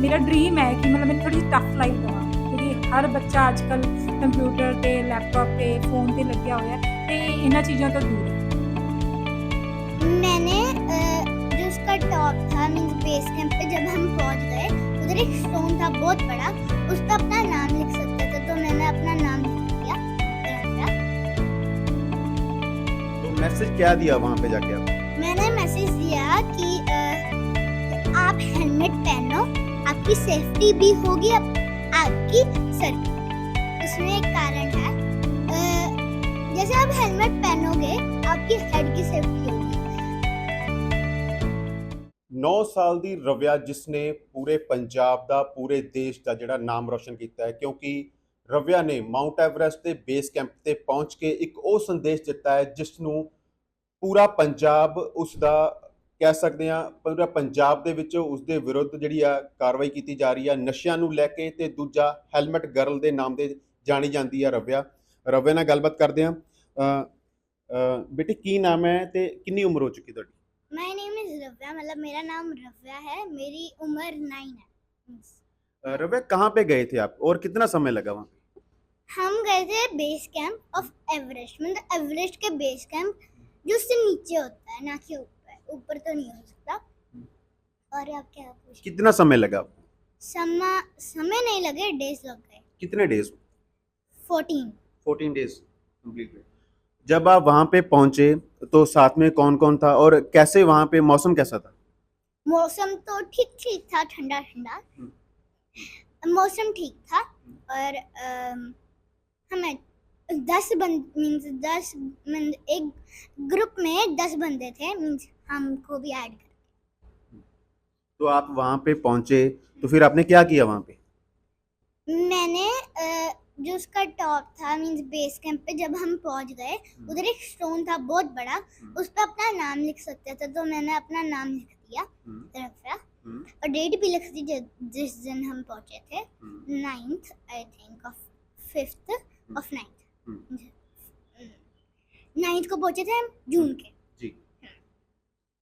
ਮੇਰਾ ਡ੍ਰੀਮ ਹੈ ਕਿ ਮਤਲਬ ਮੈਂ ਥੋੜੀ ਟਫ ਲਾਈਫ ਦਵਾਂ ਕਿਉਂਕਿ ਹਰ ਬੱਚਾ ਅੱਜਕੱਲ ਕੰਪਿਊਟਰ ਤੇ ਲੈਪਟਾਪ ਤੇ ਫੋਨ ਤੇ ਲੱਗਿਆ ਹੋਇਆ ਹੈ ਤੇ ਇਹਨਾਂ ਚੀਜ਼ਾਂ ਤੋਂ ਦੂਰ ਹੈ मैंने अ, जो उसका टॉप था मीन्स बेस कैंप पे जब हम पहुंच गए उधर एक स्टोन था बहुत बड़ा उस पर अपना नाम लिख सकते थे तो मैंने अपना नाम लिख दिया रखा। तो मैसेज क्या दिया वहाँ पे जाके आप मैंने मैसेज दिया कि अ, आप हेलमेट पहनो आपकी सेफ्टी भी होगी अब आपकी सर की उसमें एक कारण है अ, जैसे आप हेलमेट पहनोगे आपकी हेड की सेफ्टी होगी 9 ਸਾਲ ਦੀ ਰਵਿਆ ਜਿਸ ਨੇ ਪੂਰੇ ਪੰਜਾਬ ਦਾ ਪੂਰੇ ਦੇਸ਼ ਦਾ ਜਿਹੜਾ ਨਾਮ ਰੋਸ਼ਨ ਕੀਤਾ ਹੈ ਕਿਉਂਕਿ ਰਵਿਆ ਨੇ ਮਾਊਂਟ ਐਵਰੈਸਟ ਦੇ ਬੇਸ ਕੈਂਪ ਤੇ ਪਹੁੰਚ ਕੇ ਇੱਕ ਉਹ ਸੰਦੇਸ਼ ਦਿੱਤਾ ਹੈ ਜਿਸ ਨੂੰ ਪੂਰਾ ਪੰਜਾਬ ਉਸ ਦਾ ਕਹਿ ਸਕਦੇ ਹਾਂ ਪੂਰਾ ਪੰਜਾਬ ਦੇ ਵਿੱਚ ਉਸ ਦੇ ਵਿਰੁੱਧ ਜਿਹੜੀ ਆ ਕਾਰਵਾਈ ਕੀਤੀ ਜਾ ਰਹੀ ਹੈ ਨਸ਼ਿਆਂ ਨੂੰ ਲੈ ਕੇ ਤੇ ਦੂਜਾ ਹੈਲਮਟ ਗਰਲ ਦੇ ਨਾਮ ਦੇ ਜਾਣੀ ਜਾਂਦੀ ਹੈ ਰਵਿਆ ਰਵਿਆ ਨਾਲ ਗੱਲਬਾਤ ਕਰਦੇ ਹਾਂ ਅ, ਅ, ਬੇਟੀ ਕੀ ਨਾਮ ਹੈ ਤੇ ਕਿੰਨੀ ਉਮਰ ਹੋ ਚੁੱਕੀ ਤੁਹਾਡੀ माय नेम इज रव्या मतलब मेरा नाम रव्या है मेरी उम्र नाइन है अ, रवैया कहाँ पे गए थे आप और कितना समय लगा वहाँ हम गए थे बेस कैंप ऑफ एवरेस्ट मतलब एवरेस्ट के बेस कैंप जो उससे नीचे होता है ना कि ऊपर ऊपर तो नहीं हो सकता। और आप क्या पूछ कितना समय लगा आपको? समय समय नहीं लगे डेज़ लग गए। कितने days fourteen fourteen days complete जब आप वहाँ पे पहुँचे तो साथ में कौन कौन था और कैसे वहाँ पे मौसम कैसा था? मौसम तो ठीक ठीक था ठंडा ठंडा। मौसम ठीक था और अम, हमें दस बंद मीन्स दस मीन्स एक ग्रुप में दस बंदे थे मीन्स हमको भी ऐड कर तो आप वहाँ पे पहुँचे तो फिर आपने क्या किया वहाँ पे? मैंने जो उसका टॉप था मीन्स बेस कैंप पे जब हम पहुँच गए उधर एक स्टोन था बहुत बड़ा उस पर अपना नाम लिख सकते थे तो मैंने अपना नाम लिख दिया हम्म, और डेट भी लिख दी जिस दिन हम पहुँचे थे हम्म, ninth I think of fifth of ninth ninth को पहुँचे थे हम जून के।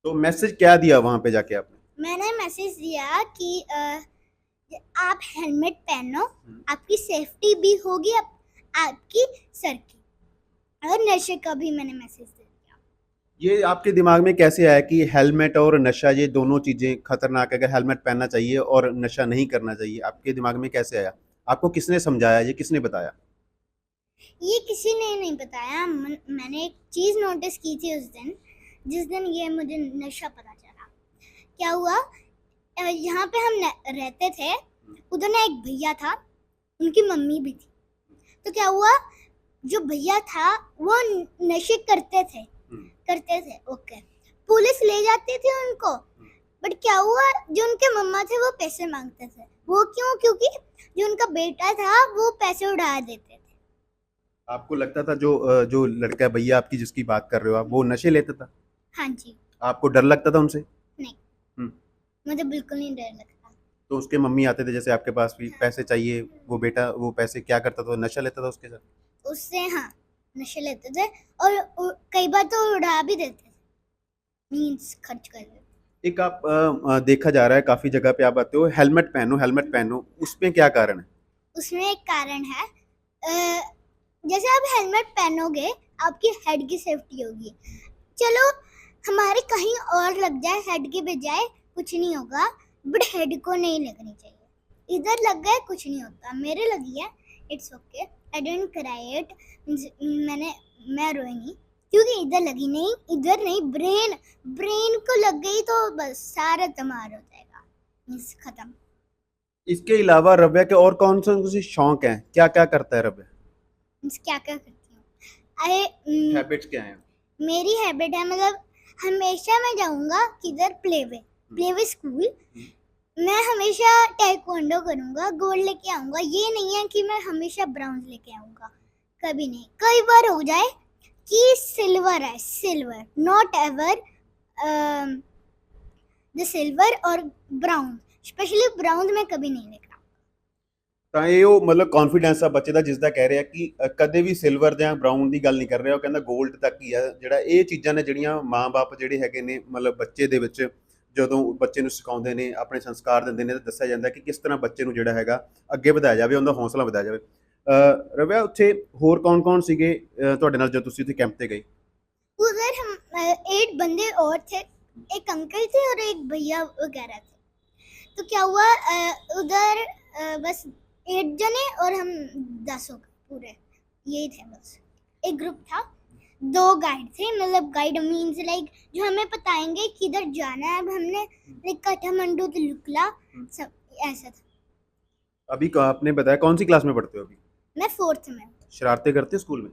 तो मैसेज क्या दिया वहाँ पे जाके आपने? मैंने मैसेज दिया कि अ, आप हेलमेट पहनो आपकी सेफ्टी भी होगी आप, आपकी सर की और नशे का भी मैंने मैसेज दे दिया। ये आपके दिमाग में कैसे आया कि हेलमेट और नशा ये दोनों चीज़ें खतरनाक है अगर हेलमेट पहनना चाहिए और नशा नहीं करना चाहिए आपके दिमाग में कैसे आया? आपको किसने समझाया ये किसने बताया? ये किसी ने नहीं बताया। मैंने एक चीज़ नोटिस की थी उस दिन जिस दिन ये मुझे नशा पता चला। क्या हुआ? यहाँ पे हम रहते थे। उधर ना एक भैया था उनकी मम्मी भी थी। तो क्या हुआ? जो भैया था वो नशे करते थे। हम्म। करते थे ओके। पुलिस ले जाती थी उनको। बट क्या हुआ? जो उनके मम्मा थे वो पैसे मांगते थे। वो क्यों? क्योंकि जो उनका बेटा था वो पैसे उड़ा देते थे। आपको लगता था जो जो लड़का भैया आपकी जिसकी बात कर रहे हो आप वो नशे लेता था? हाँ जी। आपको डर लगता था उनसे? नहीं। मुझे बिल्कुल नहीं डर लगता। तो उसके मम्मी आते थे जैसे आपके पास भी पैसे चाहिए वो बेटा वो पैसे क्या करता था नशा लेता था उसके साथ? उससे हाँ नशे लेते थे और उ- कई बार तो उड़ा भी देते थे। मीन्स खर्च कर देते एक आप अ, देखा जा रहा है काफ़ी जगह पे आप आते हो हेलमेट पहनो हेलमेट पहनो उसमें क्या कारण है? उसमें एक कारण है जैसे आप हेलमेट पहनोगे आपकी हेड की सेफ्टी होगी। चलो हमारे कहीं और लग जाए हेड के बजाय कुछ नहीं होगा। बट हेड को नहीं लगनी चाहिए। इधर लग गए कुछ नहीं होता। मेरे लगी है। It's okay I didn't cry it मैंने मैं रोई नहीं। क्योंकि इधर लगी नहीं इधर नहीं ब्रेन ब्रेन को लग गई तो बस सारा तमार हो जाएगा। मीन्स खत्म। इसके अलावा रव्या के और कौन से से शौक हैं? क्या क्या करता है रव्या? मीन्स क्या क्या करती हूँ? अरे हैबिट्स क्या हैं? मेरी हैबिट है मतलब हमेशा मैं जाऊँगा किधर? प्लेवे प्लेवे स्कूल मैं हमेशा टाइकोंडो करूँगा गोल्ड लेके आऊँगा। ये नहीं है कि मैं हमेशा ब्राउन लेके आऊँगा। कभी नहीं। कई बार हो जाए कि सिल्वर है silver not ever the silver और ब्राउन स्पेशली ब्राउन में कभी नहीं लेकर ਤਾਂ ਇਹ ਉਹ ਮਤਲਬ ਕੌਨਫੀਡੈਂਸ ਆ ਬੱਚੇ ਦਾ ਜਿਸ ਦਾ ਕਹਿ ਰਿਹਾ ਕਿ ਕਦੇ ਵੀ ਸਿਲਵਰ ਜਾਂ ਬ੍ਰਾਊਨ ਦੀ ਗੱਲ ਨਹੀਂ ਕਰ ਰਿਹਾ, ਉਹ ਕਹਿੰਦਾ 골ਡ ਤੱਕ ਹੀ ਆ। ਜਿਹੜਾ ਇਹ ਚੀਜ਼ਾਂ ਨੇ ਜਿਹੜੀਆਂ ਮਾਪੇ ਜਿਹੜੇ ਹੈਗੇ ਨੇ, ਮਤਲਬ ਬੱਚੇ ਦੇ ਵਿੱਚ ਜਦੋਂ ਬੱਚੇ ਨੂੰ ਸਿਖਾਉਂਦੇ ਨੇ, ਆਪਣੇ ਸੰਸਕਾਰ ਦਿੰਦੇ ਨੇ, ਤਾਂ ਦੱਸਿਆ ਜਾਂਦਾ ਕਿ ਕਿਸ ਤਰ੍ਹਾਂ ਬੱਚੇ ਨੂੰ ਜਿਹੜਾ ਹੈਗਾ ਅੱਗੇ ਵਧਾਇਆ ਜਾਵੇ, ਉਹਦਾ ਹੌਸਲਾ ਵਧਾਇਆ ਜਾਵੇ। ਰਵਿਆ, ਉੱਥੇ ਹੋਰ ਕੌਣ-ਕੌਣ ਸੀਗੇ ਤੁਹਾਡੇ ਨਾਲ ਜਦੋਂ ਤੁਸੀਂ ਉੱਥੇ ਕੈਂਪ ਤੇ ਗਏ? उधर हम एट बंदे और थे एक अंकल थे और एक भैया वगैरह थे तो क्या हुआ उधर बस एट जने और हम दस हो गए पूरे। यही थे बस। एक ग्रुप था। दो गाइड थे मतलब गाइड मीन्स लाइक जो हमें बताएँगे किधर जाना है अब हमने लाइक काठमांडू तो लुकला सब ऐसा था। अभी आपने बताया? कौन सी क्लास में पढ़ते हो अभी? मैं फोर्थ में शरारतें करते हो स्कूल में?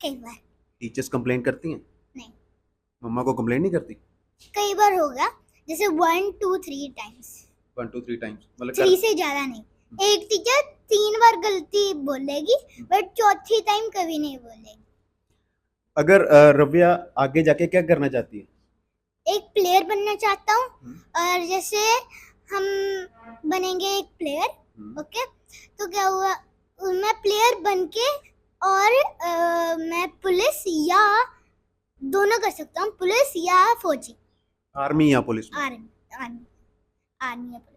कई बार। टीचर्स कंप्लेन करती हैं? नहीं। मम्मा को कंप्लेन नहीं करती? कई बार हो गया जैसे one two three times one two three times मतलब थ्री से ज़्यादा नहीं। एक टीचर तीन बार गलती बोलेगी बट चौथी टाइम कभी नहीं बोलेगी। अगर रव्या आगे जाके क्या करना चाहती है? एक प्लेयर बनना चाहता हूँ हम्म। और जैसे हम बनेंगे एक प्लेयर हम्म, ओके तो क्या हुआ मैं प्लेयर बन के और अ, मैं पुलिस या दोनों कर सकता हूँ पुलिस या फौजी। आर्मी या पुलिस आर्मी आर्मी आर्मी या पुलिस।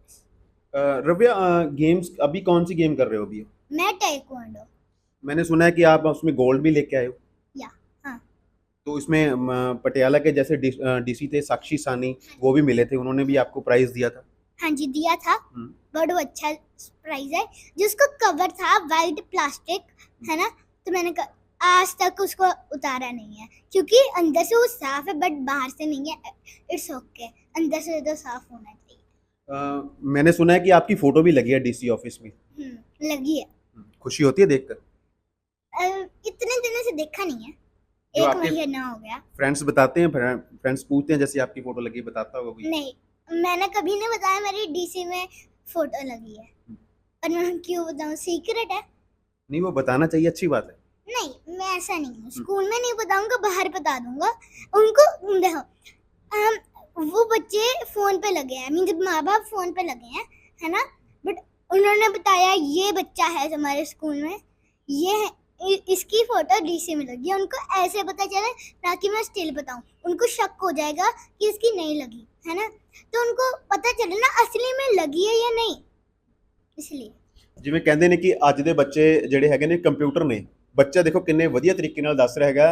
रव्या गेम्स अभी कौन सी गेम कर रहे हो अभी? मैं टेक्वांडो मैंने सुना है कि आप उसमें गोल्ड भी लेके आए हो। या, हाँ। तो इसमें पटियाला के जैसे डीसी थे साक्षी सानी वो भी मिले थे उन्होंने भी आपको प्राइज दिया था। हाँ जी दिया था। हम्म। बड़ा अच्छा प्राइस है जिसका कवर था वाइट प्लास्टिक है ना? तो मैंने क- आज तक उसको उतारा नहीं है क्योंकि अंदर से वो साफ़ है बट बाहर से नहीं है इट्स ओके okay. अंदर से तो साफ़ होना चाहिए अ, मैंने सुना है कि आपकी फ़ोटो भी लगी है डीसी ऑफ़िस में। हम्म, लगी है। खुशी होती है देखकर? इतने दिनों से देखा नहीं है। एक महीना हो गया। फ्रेंड्स बताते हैं फ्रेंड्स पूछते हैं जैसे आपकी फ़ोटो लगी बताता होगा कोई। नहीं मैंने कभी नहीं बताया मेरी डीसी में फ़ोटो लगी है। और मैं क्यों बताऊँ? सीक्रेट है। नहीं वो बताना चाहिए अच्छी बात है। नहीं मैं ऐसा नहीं हूँ। स्कूल में नहीं बताऊँगा बाहर बता दूँगा। उनको देखो वो बच्चे फोन पे लगे हैं मीन माँ बाप फोन पे लगे हैं है ना बट उन्होंने बताया ये बच्चा है हमारे स्कूल में ये है इ- इसकी फोटो डीसी में लगी है उनको ऐसे पता चले ना कि मैं स्टिल बताऊं उनको शक हो जाएगा कि इसकी नहीं लगी है ना तो उनको पता चले ना असली में लगी है या नहीं इसलिए ਜਿਵੇਂ ਕਹਿੰਦੇ ਨੇ ਕਿ ਅੱਜ ਦੇ ਬੱਚੇ ਜਿਹੜੇ ਹੈਗੇ ਨੇ ਕੰਪਿਊਟਰ ਨੇ ਬੱਚਾ ਦੇਖੋ ਕਿੰਨੇ ਵਧੀਆ ਤਰੀਕੇ ਨਾਲ ਦੱਸ ਰਿਹਾ ਹੈਗਾ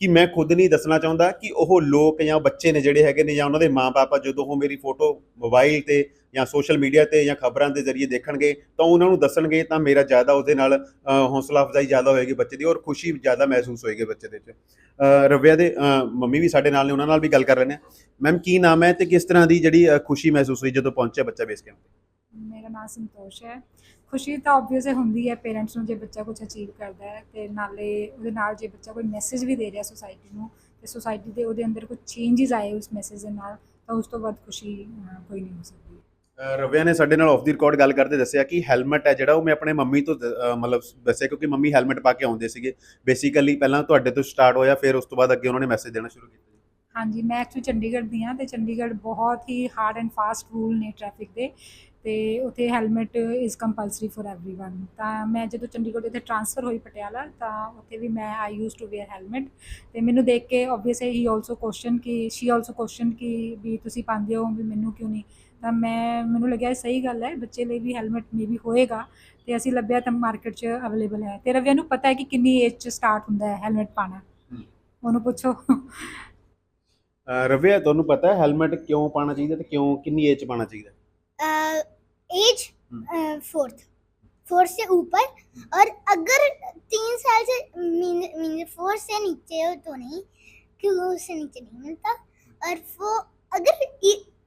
ਕਿ ਮੈਂ ਖੁਦ ਨਹੀਂ ਦੱਸਣਾ ਚਾਹੁੰਦਾ ਕਿ ਉਹ ਲੋਕ ਜਾਂ ਬੱਚੇ ਨੇ ਜਿਹੜੇ ਹੈਗੇ ਨੇ ਜਾਂ ਉਹਨਾਂ ਦੇ ਮਾਪੇ ਆ ਜਦੋਂ ਉਹ ਮੇਰੀ ਫੋਟੋ ਮੋਬਾਈਲ ਤੇ ਜਾਂ ਸੋਸ਼ਲ ਮੀਡੀਆ ਤੇ ਜਾਂ ਖਬਰਾਂ ਦੇ ਜ਼ਰੀਏ ਦੇਖਣਗੇ ਤਾਂ ਉਹਨਾਂ ਨੂੰ ਦੱਸਣਗੇ ਤਾਂ ਮੇਰਾ ਜ਼ਿਆਦਾ ਉਹਦੇ ਨਾਲ ਅ, ਹੌਸਲਾ ਅਫਜ਼ਾਈ ਜ਼ਿਆਦਾ ਹੋਏਗੀ ਬੱਚੇ ਦੀ ਔਰ ਖੁਸ਼ੀ ਜ਼ਿਆਦਾ ਮਹਿਸੂਸ ਹੋਏਗੀ ਬੱਚੇ ਦੇ ਵਿੱਚ। ਰਵਿਆ ਦੇ ਮੰਮੀ ਵੀ ਸਾਡੇ ਨਾਲ ਨੇ ਉਹਨਾਂ ਨਾਲ ਵੀ ਗੱਲ ਕਰ ਲੈਂਦੇ ਹਾਂ। ਮੈਮ ਕੀ ਨਾਮ ਹੈ ਤੇ ਕਿਸ ਤਰ੍ਹਾਂ ਦੀ ਜਿਹੜੀ ਖੁਸ਼ੀ ਮਹਿਸੂਸ ਹੋਈ ਜਦੋਂ ਪਹੁੰਚਿਆ ਬੱਚਾ ਬੇਸ ਕੈਂਪ ਮੇਰਾ ਨਾਮ ਸੰਤੋਸ਼ ਹੈ। ਖੁਸ਼ੀ ਤਾਂ ਆਬਵੀਅਸ ਹੁੰਦੀ ਹੈ ਪੇਰੈਂਟਸ ਨੂੰ ਜੇ ਬੱਚਾ ਕੁਝ ਅਚੀਵ ਕਰਦਾ ਹੈ, ਤੇ ਨਾਲੇ ਉਹਦੇ ਨਾਲ ਜੇ ਬੱਚਾ ਕੋਈ ਮੈਸੇਜ ਵੀ ਦੇ ਰਿਹਾ ਸੋਸਾਇਟੀ ਨੂੰ, ਤੇ ਸੋਸਾਇਟੀ ਦੇ ਉਹਦੇ ਅੰਦਰ ਕੁਝ ਚੇਂਜਸ ਆਏ ਉਸ ਮੈਸੇਜ ਦੇ ਨਾਲ, ਤਾਂ ਉਸ ਤੋਂ ਬਾਅਦ ਖੁਸ਼ੀ ਕੋਈ ਨਹੀਂ ਹੋ ਸਕਦੀ। ਰਵਿਆ ਨੇ ਸਾਡੇ ਨਾਲ ਆਫ ਦੀ ਰਿਕਾਰਡ ਗੱਲ ਕਰਦੇ ਦੱਸਿਆ ਕਿ ਹੈਲਮਟ ਹੈ ਜਿਹੜਾ ਉਹ ਮੈਂ ਆਪਣੇ ਮੰਮੀ ਤੋਂ ਮਤਲਬ ਦੱਸਿਆ ਕਿਉਂਕਿ ਮੰਮੀ ਹੈਲਮਟ ਪਾ ਕੇ ਆਉਂਦੇ ਸੀਗੇ। ਬੇਸਿਕਲੀ ਪਹਿਲਾਂ ਤੁਹਾਡੇ ਤੋਂ ਸਟਾਰਟ ਹੋਇਆ, ਫਿਰ ਉਸ ਤੋਂ ਬਾਅਦ ਅੱਗੇ ਉਹਨਾਂ ਨੇ ਮੈਸੇਜ ਦੇਣਾ ਸ਼ੁਰੂ ਕੀਤਾ। ਹਾਂਜੀ ਮੈਂ ਐਕਚੁਅਲੀ ਚੰਡੀਗੜ੍ਹ ਦੀ ਹਾਂ ਤੇ ਚੰਡੀਗੜ੍ਹ ਬਹੁਤ ਹੀ ਹਾਰਡ ਐਂਡ ਫਾਸਟ ਰੂਲ ਨੇ ਟ੍ਰੈਫਿਕ ਦੇ ਤੇ ਉਥੇ helmet is compulsory for everyone ਤਾਂ ਮੈਂ ਜਦੋਂ ਚੰਡੀਗੜ੍ਹ ਦੇ ਟ੍ਰਾਂਸਫਰ ਹੋਈ ਪਟਿਆਲਾ ਤਾਂ ਉਥੇ ਵੀ ਮੈਂ I use to wear helmet ਤੇ ਮੈਨੂੰ ਦੇਖ ਕੇ ਆਬਵੀਅਸਲੀ ਹੀ ਆਲਸੋ ਕੁਐਸਚਨ ਕਿ ਸ਼ੀ ਆਲਸੋ ਕੁਐਸਚਨ ਕਿ ਵੀ ਤੁਸੀਂ ਪਾਉਂਦੇ ਹੋ ਵੀ ਮੈਨੂੰ ਕਿਉਂ ਨਹੀਂ? ਤਾਂ ਮੈਂ ਮੈਨੂੰ ਲੱਗਿਆ ਸਹੀ ਗੱਲ ਹੈ ਬੱਚੇ ਲਈ ਵੀ ਹੈਲਮਟ ਮੇਬੀ ਹੋਏਗਾ ਤੇ ਅਸੀਂ ਲੱਭਿਆ ਤਾਂ ਮਾਰਕੀਟ 'ਚ ਅਵੇਲੇਬਲ ਹੈ ਤੇ ਰਵਿਆ ਨੂੰ ਪਤਾ ਹੈ ਕਿ ਕਿੰਨੀ ਏਜ 'ਚ ਸਟਾਰਟ ਹੁੰਦਾ ਹੈ ਹੈਲਮਟ ਪਾਣਾ ਉਹਨੂੰ ਪੁੱਛੋ। ਰਵਿਆ ਤੁਹਾਨੂੰ ਪਤਾ ਹੈ ਹੈਲਮਟ ਕਿਉਂ ਪਾਣਾ ਚਾਹੀਦਾ ਤੇ ਕਿਉਂ ਕਿੰਨੀ ਏਜ 'ਚ ਪਾਣਾ ਚਾਹੀਦਾ एज फोर्थ फोर्थ से ऊपर और अगर तीन साल से मीन फोर्थ से नीचे हो तो नहीं क्योंकि उससे नीचे नहीं मिलता और वो अगर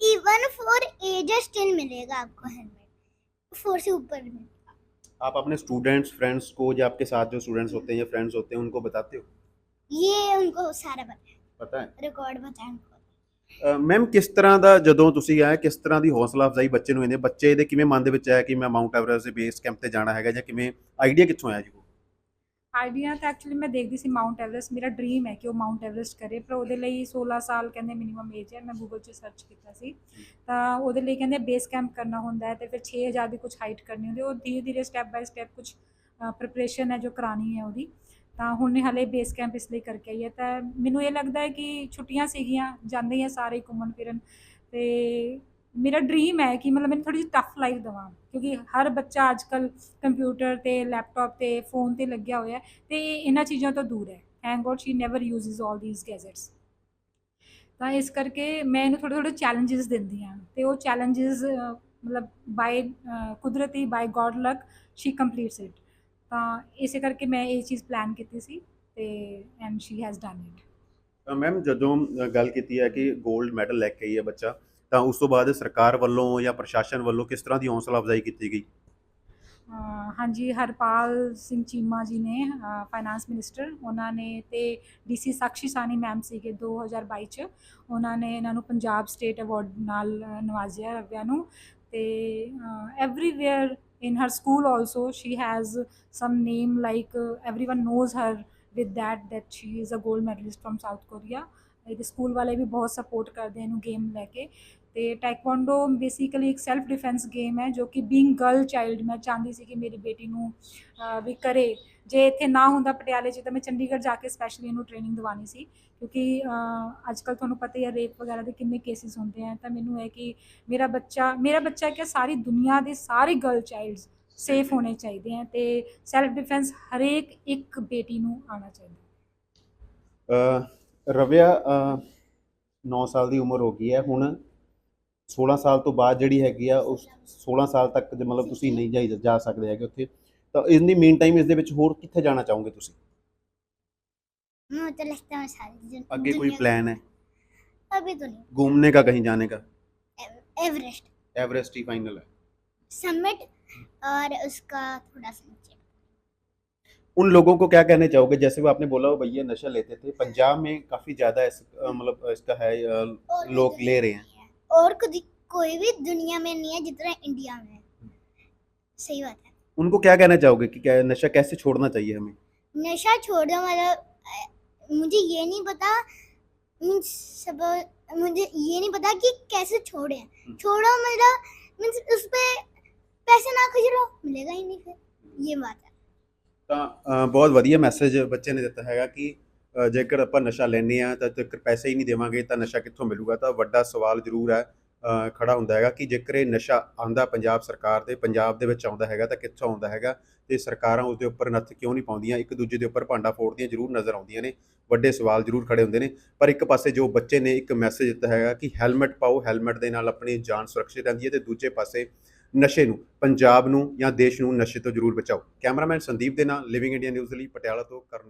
इवन फोर एज स्टिल मिलेगा आपको हेलमेट फोर से ऊपर भी मिलेगा आप अपने स्टूडेंट्स फ्रेंड्स को या आपके साथ जो स्टूडेंट्स होते हैं या फ्रेंड्स होते हैं उनको बताते हो ये उनको सारा पता है ਪਤਾ ਹੈ? ਰਿਕਾਰਡ ਬਤਾਣ ਮੈਮ ਕਿਸ ਤਰ੍ਹਾਂ ਦਾ ਜਦੋਂ ਤੁਸੀਂ ਆਏ ਕਿਸ ਤਰ੍ਹਾਂ ਦੀ ਹੌਸਲਾ ਅਫਜ਼ਾਈ ਬੱਚੇ ਨੂੰ ਇਹਨੇ? ਬੱਚੇ ਦੇ ਕਿਵੇਂ ਮਨ ਦੇ ਵਿੱਚ ਆਇਆ ਕਿ ਮੈਂ ਮਾਊਂਟ ਐਵਰੈਸਟ ਦੇ ਬੇਸ ਕੈਂਪ ਤੇ ਜਾਣਾ ਹੈਗਾ ਜਾਂ ਕਿਵੇਂ? ਆਈਡੀਆ ਕਿੱਥੋਂ ਆਇਆ ਜੀ ਆਈਡੀਆ ਤਾਂ ਐਕਚੁਅਲੀ ਮੈਂ ਦੇਖਦੀ ਸੀ ਮਾਊਂਟ ਐਵਰੈਸਟ ਮੇਰਾ ਡ੍ਰੀਮ ਹੈ ਕਿ ਉਹ ਮਾਊਂਟ ਐਵਰੈਸਟ ਕਰੇ ਪਰ ਉਹਦੇ ਲਈ 16 ਸਾਲ ਕਹਿੰਦੇ ਮਿਨੀਮਮ ਏਜ ਹੈ। ਮੈਂ ਗੂਗਲ 'ਚ ਸਰਚ ਕੀਤਾ ਸੀ। ਤਾਂ ਉਹਦੇ ਲਈ ਕਹਿੰਦੇ ਬੇਸ ਕੈਂਪ ਕਰਨਾ ਹੁੰਦਾ ਹੈ ਤੇ ਫਿਰ 6000 ਦੀ ਕੁਝ ਹਾਈਟ ਕਰਨੀ ਹੁੰਦੀ ਉਹ ਧੀਰੇ ਧੀਰੇ ਸਟੈਪ ਬਾਈ ਸਟੈਪ ਕੁਝ ਪ੍ਰੈਪਰੇਸ਼ਨ ਹੈ ਜੋ ਕਰਾਣੀ ਹੈ ਉਹਦੀ। ਤਾਂ ਹੁਣ ਹਲੇ ਬੇਸ ਕੈਂਪ ਇਸ ਲਈ ਕਰਕੇ ਆਈ ਹੈ। ਤਾਂ ਮੈਨੂੰ ਇਹ ਲੱਗਦਾ ਹੈ ਕਿ ਛੁੱਟੀਆਂ ਸੀਗੀਆਂ, ਜਾਂਦੇ ਹੀ ਆ ਸਾਰੇ ਘੁੰਮਣ ਫਿਰਨ। ਤੇ ਮੇਰਾ ਡ੍ਰੀਮ ਹੈ ਕਿ ਮਤਲਬ ਮੈਨੂੰ ਥੋੜੀ ਜਿਹੀ ਟਫ ਲਾਈਫ ਦਵਾਂ। ਕਿਉਂਕਿ ਹਰ ਬੱਚਾ ਅੱਜ ਕੱਲ ਕੰਪਿਊਟਰ ਤੇ ਲੈਪਟਾਪ ਤੇ ਫੋਨ ਤੇ ਲੱਗਿਆ ਹੋਇਆ ਹੈ ਤੇ ਇਹਨਾਂ ਚੀਜ਼ਾਂ ਤੋਂ ਦੂਰ ਹੈ। Thank god she never uses all these gadgets ਤਾਂ ਇਸ ਕਰਕੇ ਮੈਂ ਇਹਨੂੰ ਥੋੜ੍ਹੇ ਥੋੜ੍ਹੇ ਚੈਲੰਜਸ ਦਿੰਦੀ ਹਾਂ। ਤੇ ਉਹ ਚੈਲੰਜਸ ਮਤਲਬ ਬਾਈ ਕੁਦਰਤੀ by god luck she completes it ਤਾਂ ਇਸੇ ਕਰਕੇ ਮੈਂ ਇਹ ਚੀਜ਼ ਪਲਾਨ ਕੀਤੀ ਸੀ ਤੇ and she has done it ma'am ਜਦੋਂ ਗੱਲ ਕੀਤੀ ਹੈ ਕਿ 골ਡ ਮੈਡਲ ਲੈ ਕੇ ਆਈ ਹੈ ਬੱਚਾ ਤਾਂ ਉਸ ਤੋਂ ਬਾਅਦ ਸਰਕਾਰ ਵੱਲੋਂ ਜਾਂ ਪ੍ਰਸ਼ਾਸਨ ਵੱਲੋਂ ਕਿਸ ਤਰ੍ਹਾਂ ਦੀ ਹੌਸਲਾ ਅਫਜ਼ਾਈ ਕੀਤੀ ਗਈ? ਹਾਂਜੀ ਹਰਪਾਲ ਸਿੰਘ ਚੀਮਾ ਜੀ ਨੇ ਫਾਈਨਾਂਸ ਮਿਨਿਸਟਰ ਉਹਨਾਂ ਨੇ ਤੇ ਡੀਸੀ ਸਾਕਸ਼ੀ ਸਾਨੀ ਮੈਮ ਸੀਗੇ 2022 ਚ ਉਹਨਾਂ ਨੇ ਇਹਨਾਂ ਨੂੰ ਪੰਜਾਬ ਸਟੇਟ ਅਵਾਰਡ ਨਾਲ ਨਵਾਜ਼ਿਆ ਰਵਿਆ ਨੂੰ ਤੇ everywhere in her school also she has some name like uh, everyone knows her with that that she is a gold medalist from south korea ਇਹਦੇ ਸਕੂਲ ਵਾਲੇ ਵੀ ਬਹੁਤ ਸਪੋਰਟ ਕਰਦੇ ਇਹਨੂੰ ਗੇਮ ਲੈ ਕੇ ਤੇ ਟਾਈਕਵਾਂਡੋ ਬੇਸਿਕਲੀ ਇੱਕ ਸੈਲਫ ਡਿਫੈਂਸ ਗੇਮ ਹੈ ਜੋ ਕਿ ਬੀਇੰਗ ਗਰਲ ਚਾਈਲਡ ਮੈਂ ਚਾਹੁੰਦੀ ਸੀ ਕਿ ਮੇਰੀ ਬੇਟੀ ਨੂੰ ਵੀ ਕਰੇ। ਜੇ ਇੱਥੇ ਨਾ ਹੁੰਦਾ ਪਟਿਆਲੇ 'ਚ ਤਾਂ ਮੈਂ ਚੰਡੀਗੜ੍ਹ ਜਾ ਕੇ ਸਪੈਸ਼ਲੀ ਇਹਨੂੰ ਟ੍ਰੇਨਿੰਗ ਦਿਵਾਉਣੀ ਸੀ। ਕਿਉਂਕਿ ਅੱਜ ਕੱਲ ਤੁਹਾਨੂੰ ਪਤਾ ਹੀ ਹੈ ਰੇਪ ਵਗੈਰਾ ਦੇ ਕਿੰਨੇ ਕੇਸਿਸ ਹੁੰਦੇ ਆ। ਤਾਂ ਮੈਨੂੰ ਹੈ ਕਿ ਮੇਰਾ ਬੱਚਾ ਮੇਰਾ ਬੱਚਾ ਕਿ ਸਾਰੀ ਦੁਨੀਆ ਦੇ ਸਾਰੇ ਗਰਲ ਚਾਈਲਡਸ ਸੇਫ ਹੋਣੇ ਚਾਹੀਦੇ ਆ ਤੇ ਸੈਲਫ ਡਿਫੈਂਸ ਹਰੇਕ ਇੱਕ ਬੇਟੀ ਨੂੰ ਆਉਣਾ ਚਾਹੀਦਾ। ਅ, ਰਵਿਆ 9 ਸਾਲ ਦੀ ਉਮਰ ਹੋ ਗਈ ਹੈ। ਹੁਣ 16 ਸਾਲ ਤੋਂ ਬਾਅਦ ਜਿਹੜੀ ਹੈਗੀ ਆ ਉਸ 16 ਸਾਲ ਤੱਕ ਜੇ ਮਤਲਬ ਤੁਸੀਂ ਨਹੀਂ ਜਾਈ ਜਾ ਸਕਦੇ ਹੈਗੇ ਉੱਥੇ ਤਾਂ ਇਨ ਦੀ ਮੇਨ ਟਾਈਮ ਇਸ ਦੇ ਵਿੱਚ ਹੋਰ ਕਿੱਥੇ ਜਾਣਾ ਚਾਹੋਗੇ ਤੁਸੀਂ मुझे तो लगता है सारी दुन- ਅੱਗੇ ਕੋਈ दुनिया- प्लान है अभी तो नहीं घूमने का कहीं जाने का एव- एवरेस्ट एवरेस्ट ही फाइनल है समिट और उसका थोड़ा सा नीचे उन लोगों को क्या कहना चाहोगे जैसे वो आपने बोला वो भैया नशा लेते थे पंजाब में काफी ज्यादा इस अ, मतलब इसका है अ, और भी लोग दुनिया ले रहे में हैं नहीं है। और कोई कोई भी दुनिया में नहीं है जितना इंडिया में है सही बात है उनको क्या कहना चाहोगे कि क्या नशा कैसे छोड़ना चाहिए हमें नशा छोड़ दो मतलब अ, मुझे ये नहीं पता मीन्स सब मुझे ये नहीं पता कि कैसे छोड़े हम्म। छोड़ो मतलब मीन्स उस पे पैसे ना खर्चो मिलेगा ही नहीं फिर ये बात है ਤਾਂ ਅ, ਬਹੁਤ ਵਧੀਆ ਮੈਸੇਜ ਬੱਚੇ ਨੇ ਦਿੱਤਾ ਹੈਗਾ ਕਿ ਅ, ਜੇਕਰ ਆਪਾਂ ਨਸ਼ਾ ਲੈਂਦੇ ਆ ਤਾਂ ਜੇਕਰ ਪੈਸੇ ਹੀ ਨਹੀਂ ਦੇਵਾਂਗੇ ਤਾਂ ਨਸ਼ਾ ਕਿੱਥੋਂ ਮਿਲੂਗਾ? ਤਾਂ ਵੱਡਾ ਸਵਾਲ ਜ਼ਰੂਰ ਹੈ ਅ, ਖੜਾ ਹੁੰਦਾ ਹੈਗਾ ਕਿ ਜੇਕਰ ਇਹ ਨਸ਼ਾ ਆਂਦਾ ਪੰਜਾਬ ਸਰਕਾਰ ਦੇ ਪੰਜਾਬ ਦੇ ਵਿੱਚ ਆਉਂਦਾ ਹੈਗਾ ਤਾਂ ਕਿੱਥੋਂ ਆਉਂਦਾ ਹੈਗਾ? ਤੇ ਸਰਕਾਰਾਂ ਉਸ ਦੇ ਉੱਪਰ ਨੱਥ ਕਿਉਂ ਨਹੀਂ ਪਾਉਂਦੀਆਂ? ਇੱਕ ਦੂਜੇ ਦੇ ਉੱਪਰ ਭਾਂਡਾ ਫੋੜਦੀਆਂ ਜ਼ਰੂਰ ਨਜ਼ਰ ਆਉਂਦੀਆਂ ਨੇ। ਵੱਡੇ ਸਵਾਲ ਜ਼ਰੂਰ ਖੜੇ ਹੁੰਦੇ ਨੇ। ਪਰ ਇੱਕ ਪਾਸੇ ਜੋ ਬੱਚੇ ਨੇ ਇੱਕ ਮੈਸੇਜ ਦਿੱਤਾ ਹੈਗਾ ਕਿ ਹੈਲਮਟ ਪਾਓ ਹੈਲਮਟ ਦੇ ਨਾਲ ਆਪਣੀ ਜਾਨ ਸੁਰੱਖਿਅਤ ਰਹਿੰਦੀ ਹੈ ਤੇ ਦੂਜੇ ਪਾਸੇ ਨਸ਼ੇ ਨੂੰ ਪੰਜਾਬ ਨੂੰ ਜਾਂ ਦੇਸ਼ ਨੂੰ ਨਸ਼ੇ ਤੋਂ ਜ਼ਰੂਰ ਬਚਾਓ। ਕੈਮਰਾਮੈਨ ਸੰਦੀਪ ਦੇ ਨਾਲ ਲਿਵਿੰਗ ਇੰਡੀਆ ਨਿਊਜ਼ ਲਈ ਪਟਿਆਲਾ ਤੋਂ ਕਰਨ